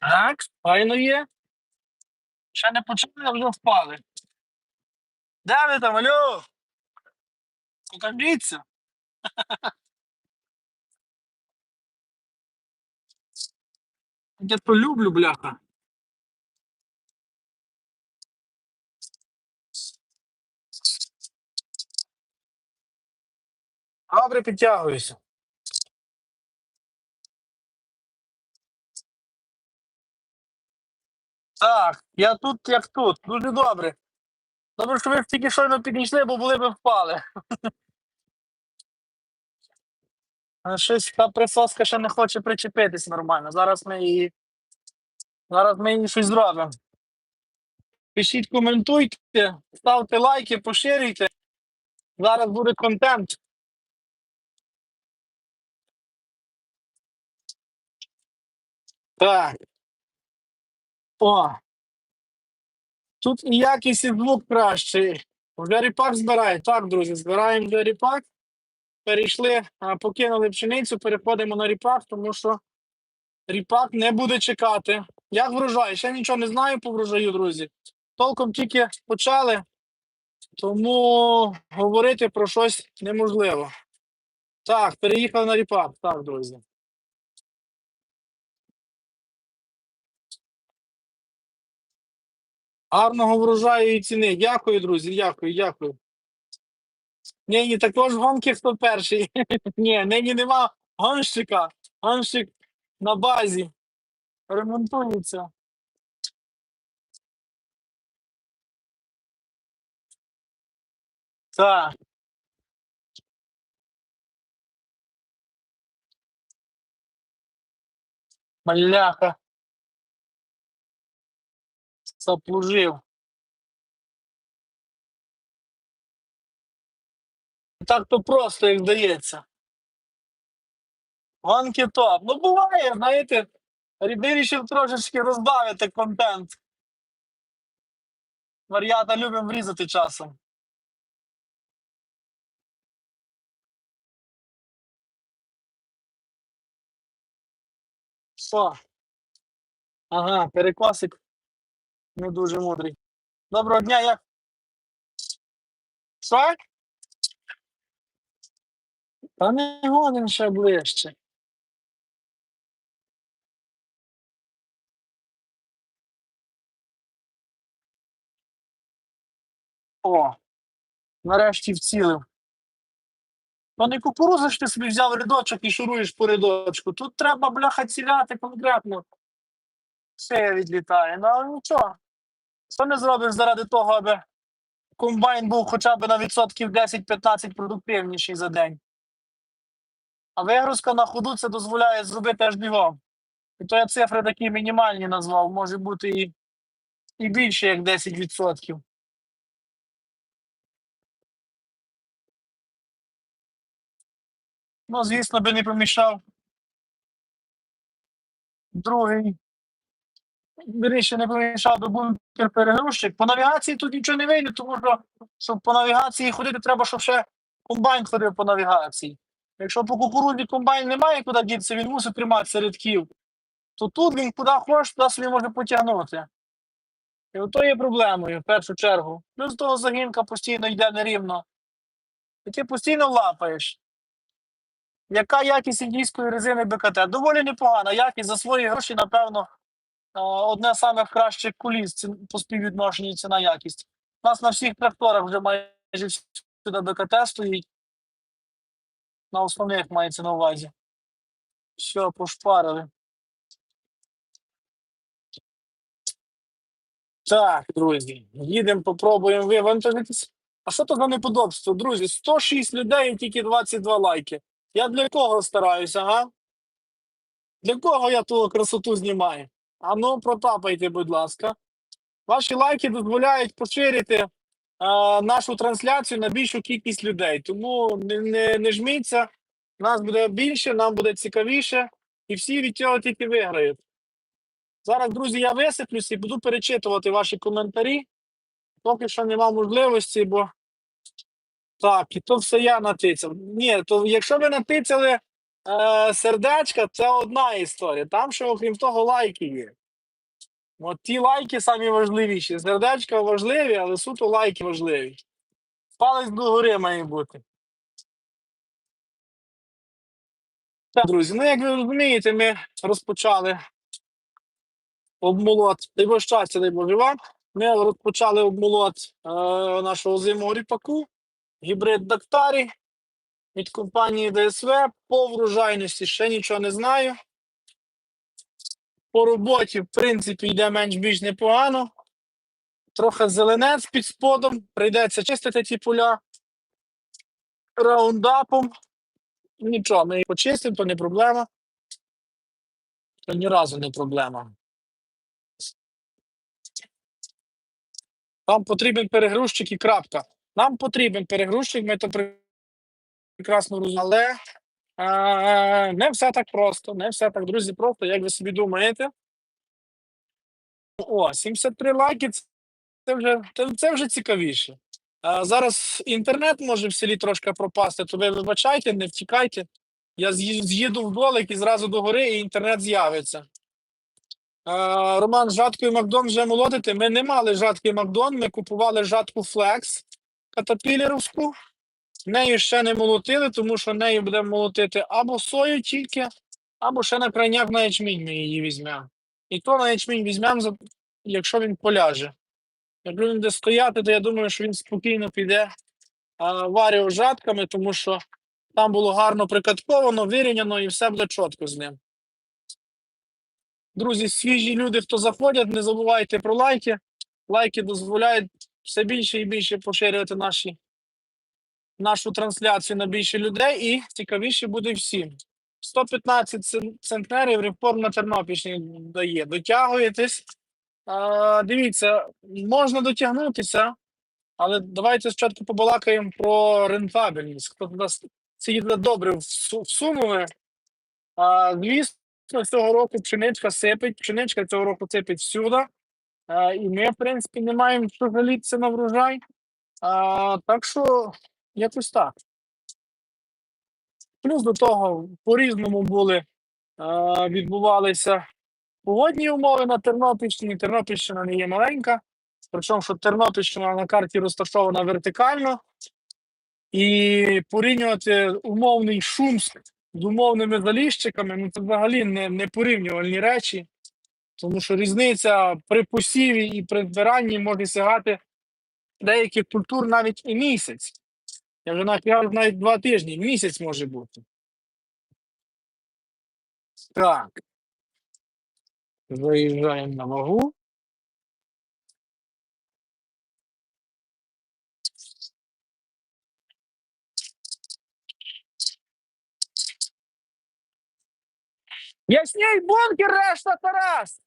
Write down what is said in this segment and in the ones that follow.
Так, файно є. Ще не почали, а вже впали. Де ви там, алло? Покажіться. Я то люблю, бляха. Добре, підтягуюся. Так, я тут як тут. Дуже добре. Добре, що ви тільки щойно підійшли, бо були б впали. А щось та присоска ще не хоче причепитись нормально. Зараз ми її. Зараз ми її щось зробимо. Пишіть, коментуйте, ставте лайки, поширюйте. Зараз буде контент. Так. О. Тут і якість і звук кращий. Вже ріпак збирає. Так, друзі, збираємо ріпак. Перейшли, покинули пшеницю, переходимо на ріпак, тому що ріпак не буде чекати. Як врожай? Ще нічого не знаю по врожаю, друзі. Толком тільки почали, тому говорити про щось неможливо. Так, переїхав на ріпак. Так, друзі. Гарного врожаю і ціни. Дякую, друзі. Дякую, дякую. Нині також гонки хто перший. Ні, нині нема гонщика. Гонщик на базі. Ремонтується. Так. Маляха. Заплужив. Так то просто, як здається. Гонки топ. Ну, буває, знаєте, вирішив трошечки розбавити контент. Варіата любимо врізати часом. Що? Ага, перекосик не дуже мудрий. Доброго дня, як? Що? Та не годен ще ближче. О, нарешті вцілив. То не кукуруза ж ти собі взяв рядочок і шуруєш по рядочку. Тут треба, бляха, ціляти конкретно. Все відлітає. Ну, нічого. Що не зробиш заради того, аби комбайн був хоча б на відсотків 10-15 продуктивніший за день. А вигрузка на ходу це дозволяє зробити аж бігом. І то я цифри такі мінімальні назвав, може бути і, і більше, як 10%. Ну, звісно, би не помішав. Другий. Вірніше, не помішав би бункер перегрузчик. По навігації тут нічого не вийде, тому що щоб по навігації ходити, треба, щоб ще комбайн ходив по навігації. Якщо по кукурудзі комбайн немає куди дітися, він мусить триматися рядків, то тут він куди хоче, туди собі може потягнути. І ото є проблемою в першу чергу. Плюс того загінка постійно йде нерівно. І ти постійно лапаєш. Яка якість індійської резини БКТ? Доволі непогана. Якість за свої гроші, напевно, одне з самих кращих куліс цін- по співвідношенню ціна якість. У нас на всіх тракторах вже майже всюди БКТ стоїть. На основних мається на увазі. Все, пошпарили. Так, друзі, їдемо, попробуємо вивантажитись. А що то за неподобство? Друзі, 106 людей і тільки 22 лайки. Я для кого стараюся, га? Для кого я ту красоту знімаю? А ну, протапайте, будь ласка. Ваші лайки дозволяють поширити е, нашу трансляцію на більшу кількість людей. Тому не, не, не жміться, нас буде більше, нам буде цікавіше, і всі від цього тільки виграють. Зараз, друзі, я висиплюсь і буду перечитувати ваші коментарі. Поки що нема можливості, бо так, і то все я натицяв. Ні, то якщо ви натицяли е, сердечка, це одна історія. Там ще, окрім того, лайки є. От ті лайки самі важливіші. Сердечка важливі, але суто лайки важливі. Палець догори має бути. Так, друзі, ну як ви розумієте, ми розпочали обмолот. Дай щастя, дай Боже вам. Ми розпочали обмолот е, нашого зимового ріпаку. Гібрид Дактарі від компанії ДСВ. По врожайності ще нічого не знаю. По роботі, в принципі, йде менш-більш непогано. Трохи зеленець під сподом. Прийдеться чистити ті поля раундапом. Нічого, ми їх почистимо, то не проблема. То ні разу не проблема. Нам потрібен перегрузчик і крапка. Нам потрібен перегрузчик, ми то при- прекрасно розуміємо. Але е, не все так просто. Не все так, друзі, просто, як ви собі думаєте. О, 73 лайки. це- вже, це, вже цікавіше. А зараз інтернет може в селі трошки пропасти, то ви вибачайте, не втікайте. Я з'їду в долик і зразу до гори, і інтернет з'явиться. А, Роман, жаткою Макдон вже молотити. Ми не мали жатки Макдон, ми купували жатку Flex катапілерівську. Нею ще не молотили, тому що нею будемо молотити або сою тільки, або ще на крайняк на ячмінь ми її візьмемо. І то на ячмінь візьмемо, якщо він поляже. Якщо він буде стояти, то я думаю, що він спокійно піде варіо жатками, тому що там було гарно прикатковано, вирівняно і все буде чітко з ним. Друзі, свіжі люди, хто заходять, не забувайте про лайки. Лайки дозволяють все більше і більше поширювати наші, нашу трансляцію на більше людей і цікавіше буде всім. 115 центнерів реформ на Тернопільщині дає. Дотягуєтесь. А, дивіться, можна дотягнутися, але давайте спочатку побалакаємо про рентабельність. Хто туди с- сидить добре всу- всунули. А, звісно, цього року пшеничка сипить, пшеничка цього року сипить всюди. А, і ми, в принципі, не маємо що жалітися на врожай. А, так що якось так. Плюс до того, по-різному були, відбувалися погодні умови на Тернопільщині. Тернопільщина не є маленька. Причому, що Тернопільщина на карті розташована вертикально. І порівнювати умовний Шумськ з умовними заліщиками, ну це взагалі не, не порівнювальні речі. Тому що різниця при посіві і при збиранні може сягати деяких культур навіть і місяць. Я вже кажу, навіть два тижні, місяць може бути. Так. Заїжджаємо на вагу. Ясній бункер, решта Тарас!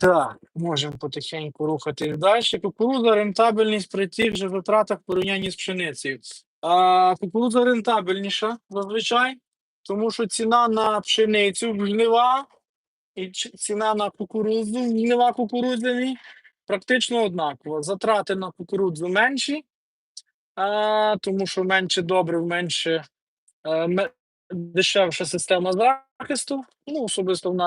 Так, можемо потихеньку рухатись далі. Кукурудза рентабельність при тих же витратах в порівнянні з пшеницею. А, кукурудза рентабельніша зазвичай, тому що ціна на пшеницю в жнива і ціна на кукурудзу в жнива кукурудзяні практично однакова. Затрати на кукурудзу менші, а, тому що менше добрив, менше е, дешевша система захисту. Ну, особисто в нас.